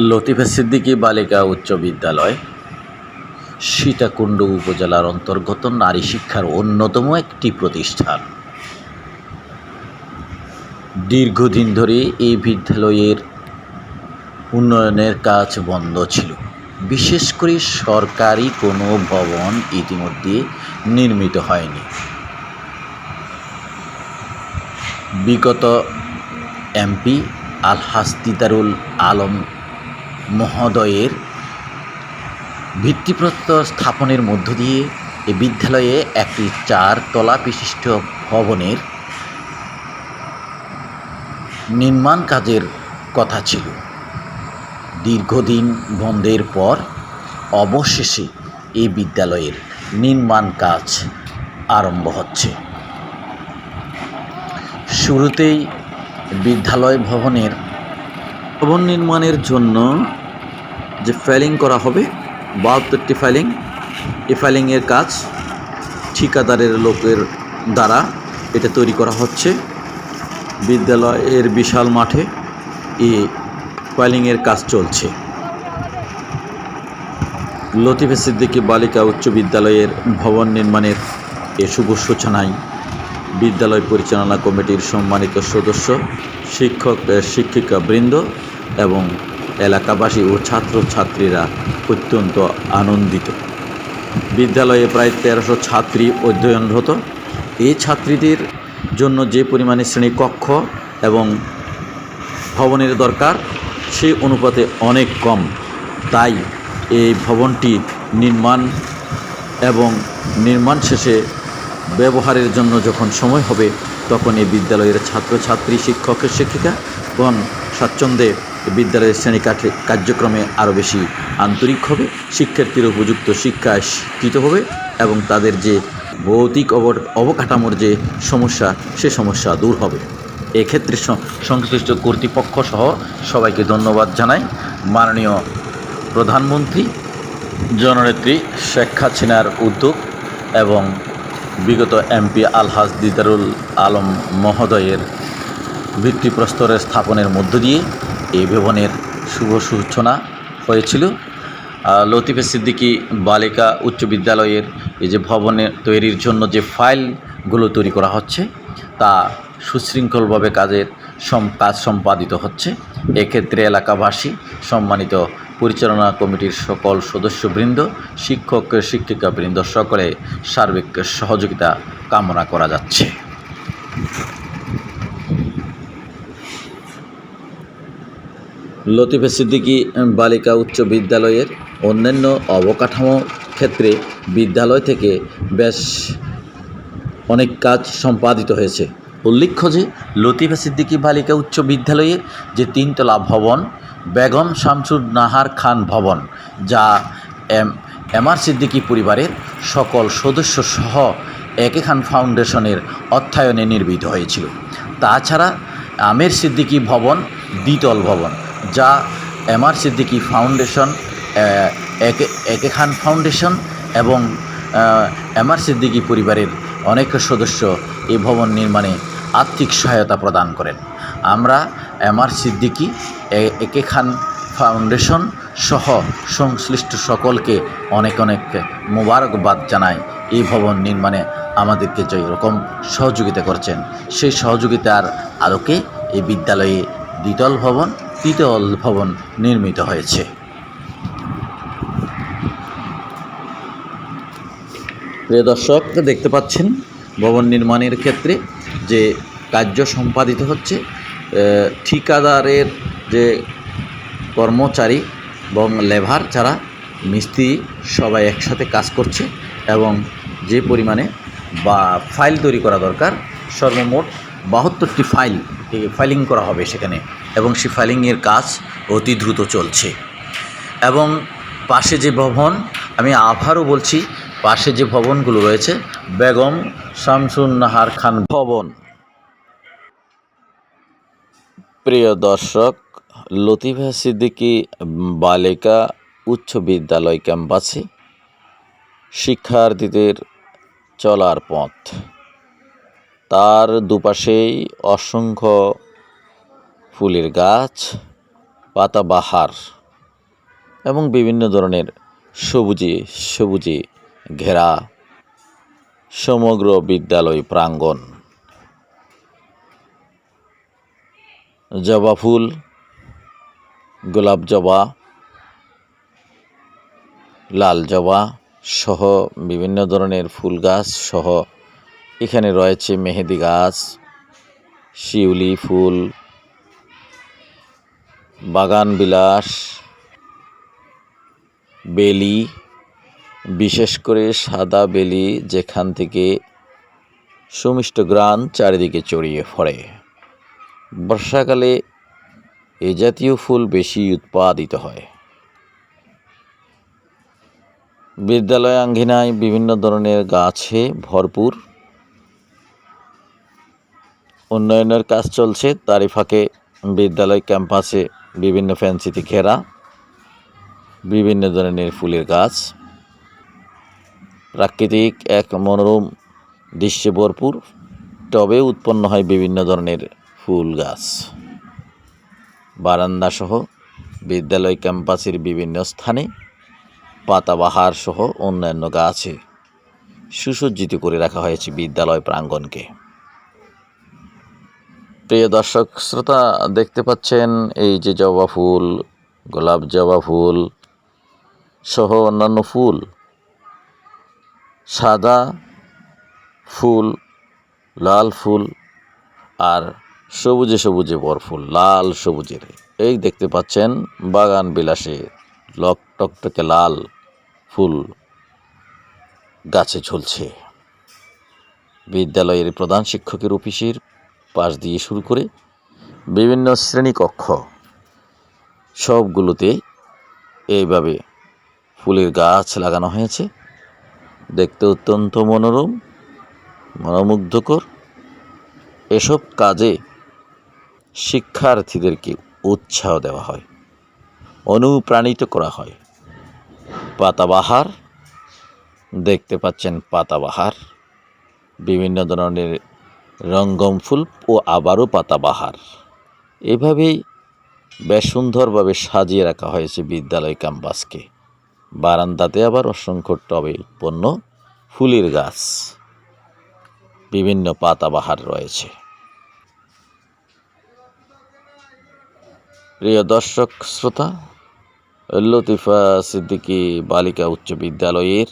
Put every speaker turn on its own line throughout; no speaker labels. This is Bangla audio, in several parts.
লতিফা সিদ্দিকী বালিকা উচ্চ বিদ্যালয়, সীতাকুণ্ড উপজেলার অন্তর্গত নারী শিক্ষার অন্যতম একটি প্রতিষ্ঠান। দীর্ঘদিন ধরে এই বিদ্যালয়ের উন্নয়নের কাজ বন্ধ ছিল। বিশেষ করে সরকারি কোনো ভবন ইতিমধ্যে নির্মিত হয়নি। বিগত এমপি আলহাস দিদারুল আলম মহোদয়ের ভিত্তিপ্রস্তর স্থাপনের মধ্য দিয়ে এ বিদ্যালয়ে একটি চার তলা বিশিষ্ট ভবনের নির্মাণ কাজের কথা ছিল। দীর্ঘদিন বন্ধের পর অবশেষে এই বিদ্যালয়ের নির্মাণ কাজ আরম্ভ হচ্ছে। শুরুতেই বিদ্যালয় ভবনের ভবন নির্মাণের জন্য যে ফাইলিং করা হবে, বাহাত্তরটি ফাইলিং এই ফাইলিংয়ের কাজ ঠিকাদারের লোকের দ্বারা এটা তৈরি করা হচ্ছে। বিদ্যালয়ের বিশাল মাঠে এই ফাইলিংয়ের কাজ চলছে। লতিফে সিদ্দিকী বালিকা উচ্চ বিদ্যালয়ের ভবন নির্মাণের এ শুভ সূচনায় বিদ্যালয় পরিচালনা কমিটির সম্মানিত সদস্য, শিক্ষক শিক্ষিকা বৃন্দ এবং এলাকাবাসী ও ছাত্রছাত্রীরা অত্যন্ত আনন্দিত। বিদ্যালয়ে প্রায় তেরোশো ছাত্রী অধ্যয়নরত। এই ছাত্রীদের জন্য যে পরিমাণে শ্রেণীকক্ষ এবং ভবনের দরকার সেই অনুপাতে অনেক কম। তাই এই ভবনটি নির্মাণ এবং নির্মাণ শেষে ব্যবহারের জন্য যখন সময় হবে তখন এই বিদ্যালয়ের ছাত্রছাত্রী, শিক্ষক, শিক্ষিকাগণ স্বাচ্ছন্দ্যে বিদ্যালয়ের শ্রেণি কার্যক্রমে আরও বেশি আন্তরিক হবে, শিক্ষার্থীর উপযুক্ত শিক্ষা শিক্ষিত হবে এবং তাদের যে ভৌতিক অব- অবকাঠামোর যে সমস্যা, সে সমস্যা দূর হবে। এক্ষেত্রে সংশ্লিষ্ট কর্তৃপক্ষ সহ সবাইকে ধন্যবাদ জানাই। মাননীয় প্রধানমন্ত্রী, জননেত্রী শেখ হাসিনার উদ্যোগ এবং বিগত এমপি আলহাজ দিদারুল আলম মহোদয়ের ভিত্তিপ্রস্তরের স্থাপনের মধ্য দিয়ে এই ভবনের শুভ সূচনা হয়েছিল। লতিফে সিদ্দিকী বালিকা উচ্চ বিদ্যালয়ের এই যে ভবনে তৈরির জন্য যে ফাইলগুলো তৈরি করা হচ্ছে, তা সুশৃঙ্খলভাবে কাজের কাজ সম্পাদিত হচ্ছে। এক্ষেত্রে এলাকাবাসী, সম্মানিত পরিচালনা কমিটির সকল সদস্যবৃন্দ, শিক্ষক, শিক্ষিকাবৃন্দ, সকলে সার্বিক সহযোগিতা কামনা করা যাচ্ছে। লতিফে সিদ্দিকী বালিকা উচ্চ বিদ্যালয়ের অন্যান্য অবকাঠামো ক্ষেত্রে বিদ্যালয় থেকে বেশ অনেক কাজ সম্পাদিত হয়েছে। উল্লেখ্য যে, লতিফা সিদ্দিকী বালিকা উচ্চ বিদ্যালয়ের যে তিনতলা ভবন, বেগম শামসুর নাহার খান ভবন, যা এম এম আর সিদ্দিকী পরিবারের সকল সদস্য সহ একে খান ফাউন্ডেশনের অর্থায়নে নির্মিত হয়েছিল। তাছাড়া আমের সিদ্দিকী ভবন, দ্বিতল ভবন। যা M R Siddiqui foundation A K A K Khan foundation এবং এম আর সিদ্দিকী পরিবারের অনেক সদস্য এই ভবন নির্মাণে আর্থিক সহায়তা প্রদান করেন। আমরা এম আর সিদ্দিকী একে খান ফাউন্ডেশন সহ সংশ্লিষ্ট সকলকে অনেক অনেক মোবারকবাদ জানাই এই ভবন নির্মাণে আমাদেরকে যে রকম সহযোগিতা করছেন, সেই সহযোগিতার আলোকে এই বিদ্যালয়ে দ্বিতল ভবন তৃতীয় ভবন নির্মিত হয়েছে। প্রিয় দর্শক, দেখতে পাচ্ছেন ভবন নির্মাণের ক্ষেত্রে যে কার্য সম্পাদিত হচ্ছে ঠিকাদারের যে কর্মচারী এবং লেভার যারা, মিস্ত্রি সবাই একসাথে কাজ করছে এবং যে পরিমাণে বা ফাইল তৈরি করা দরকার, সর্বমোট বাহাত্তরটি ফাইল ফাইলিং করা হবে সেখানে। এবং সেই ফাইলিংয়ের কাজ অতি দ্রুত চলছে। এবং পাশে যে ভবন, আমি আবারও বলছি, পাশে যে ভবনগুলো রয়েছে, বেগম শামসুন নাহার খান ভবন। প্রিয় দর্শক, লতিফা সিদ্দিকী বালিকা উচ্চ বিদ্যালয় ক্যাম্পাসে শিক্ষার্থীদের চলার পথ। তার দুপাশেই অসংখ্য ফুলের গাছ, পাতাবাহার এবং বিভিন্ন ধরনের সবুজে সবুজে ঘেরা সমগ্র বিদ্যালয় প্রাঙ্গণ। জবা ফুল, গোলাপ জবা, লাল জবা সহ বিভিন্ন ধরনের ফুল গাছ সহ এখানে রয়েছে মেহেদি গাছ, শিউলি ফুল, বাগান বিলাস, বেলি, বিশেষ করে সাদা বেলি যেখান থেকে সুমিষ্ট গ্রান চারিদিকে চড়িয়ে পড়ে। বর্ষাকালে এ জাতীয় ফুল বেশি উৎপাদিত হয়। বিদ্যালয় আঙ্গিনায় বিভিন্ন ধরনের গাছে ভরপুর উন্নয়নের কাজ চলছে। তারই ফাঁকে বিদ্যালয় ক্যাম্পাসে বিভিন্ন ফ্যান্সিতে ঘেরা, বিভিন্ন ধরনের ফুলের গাছ, প্রাকৃতিক এক মনোরম দৃশ্যে ভরপুর টবে উৎপন্ন হয় বিভিন্ন ধরনের ফুল গাছ। বারান্দা সহ বিদ্যালয় ক্যাম্পাসের বিভিন্ন স্থানে পাতাবাহার সহ অন্যান্য গাছে সুসজ্জিত করে রাখা হয়েছে বিদ্যালয় প্রাঙ্গণকে। প্রিয় দর্শক, শ্রোতা, দেখতে পাচ্ছেন এই যে জবা ফুল, গোলাপ জবা ফুল সহ অন্যান্য ফুল, সাদা ফুল, লাল ফুল আর সবুজে সবুজে বরফুল লাল সবুজের। এই দেখতে পাচ্ছেন বাগান বিলাসে লক টকটকে লাল ফুল গাছে ঝুলছে। বিদ্যালয়ের প্রধান শিক্ষকের অফিসের পাশ দিয়ে শুরু করে বিভিন্ন শ্রেণীকক্ষ সবগুলোতে এইভাবে ফুলের গাছ লাগানো হয়েছে। দেখতে অত্যন্ত মনোরম, মনোমুগ্ধকর। এসব কাজে শিক্ষার্থীদেরকে উৎসাহ দেওয়া হয়, অনুপ্রাণিত করা হয়। পাতাবাহার, দেখতে পাচ্ছেন পাতাবাহার। বিভিন্ন ধরনের রঙ্গম ফুল ও আবারও পাতাবাহার। এভাবেই বেশ সুন্দরভাবে সাজিয়ে রাখা হয়েছে বিদ্যালয় ক্যাম্পাসকে। বারান্দাতে আবার অসংখ্য টবে উৎপন্ন ফুলের গাছ। বিভিন্ন পাতাবাহার রয়েছে। প্রিয় দর্শক, শ্রোতা, লতিফা সিদ্দিকী বালিকা উচ্চ বিদ্যালয়ের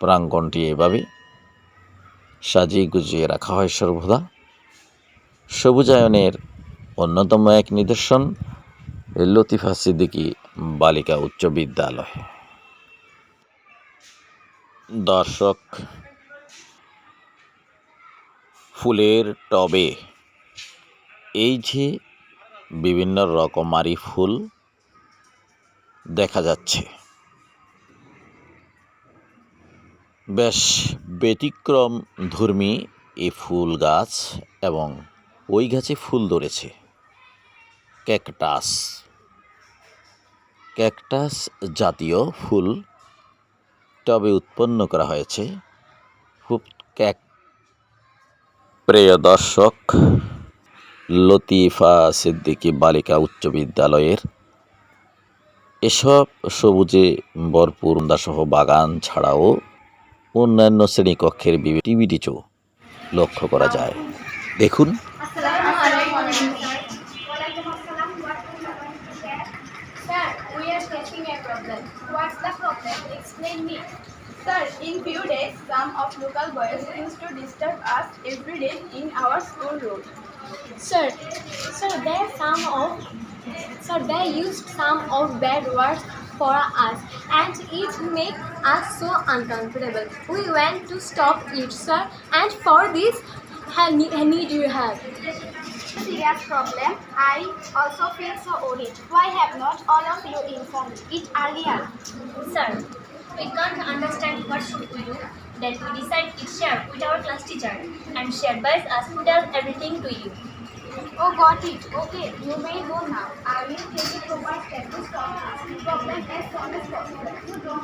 প্রাঙ্গণটি এভাবে সাজিয়ে গুজিয়ে রাখা হয় সর্বদা। সবুজায়নের অন্যতম এক নিদর্শন লতিফা সিদ্দিকী বালিকা উচ্চ বিদ্যালয়। দর্শক, ফুলের টবে এই যে বিভিন্ন রকমারি ফুল দেখা যাচ্ছে। বেশ ব্যতিক্রম ধর্মী এই ফুল গাছ এবং ওই গাছে ফুল ধরেছে। ক্যাকটাস। ক্যাকটাস জাতীয় ফুল টবে উৎপন্ন করা হয়েছে। খুব ক্যাক প্রিয় দর্শক, লতিফা সিদ্দিকী বালিকা উচ্চ বিদ্যালয়ের এসব সবুজে ভরপুর দাসহ বাগান ছাড়াও অন্যান্য শ্রেণীকক্ষের টিভিটিচও লক্ষ্য করা যায় দেখুন
Sir, in some of.
Sir, sir, there some of sir they used some of bad words for us and it make us so uncomfortable. We went to stop it, sir, and for this I need, your help.
Serious problem. I also feel so worried. Why have not all of you informed it earlier?
Sir, we can't understand what should we do. Then we decide it share with our class teacher and she advised us to tell everything to you.
Oh, got it. Okay, you may go now. I will take to stop this problem.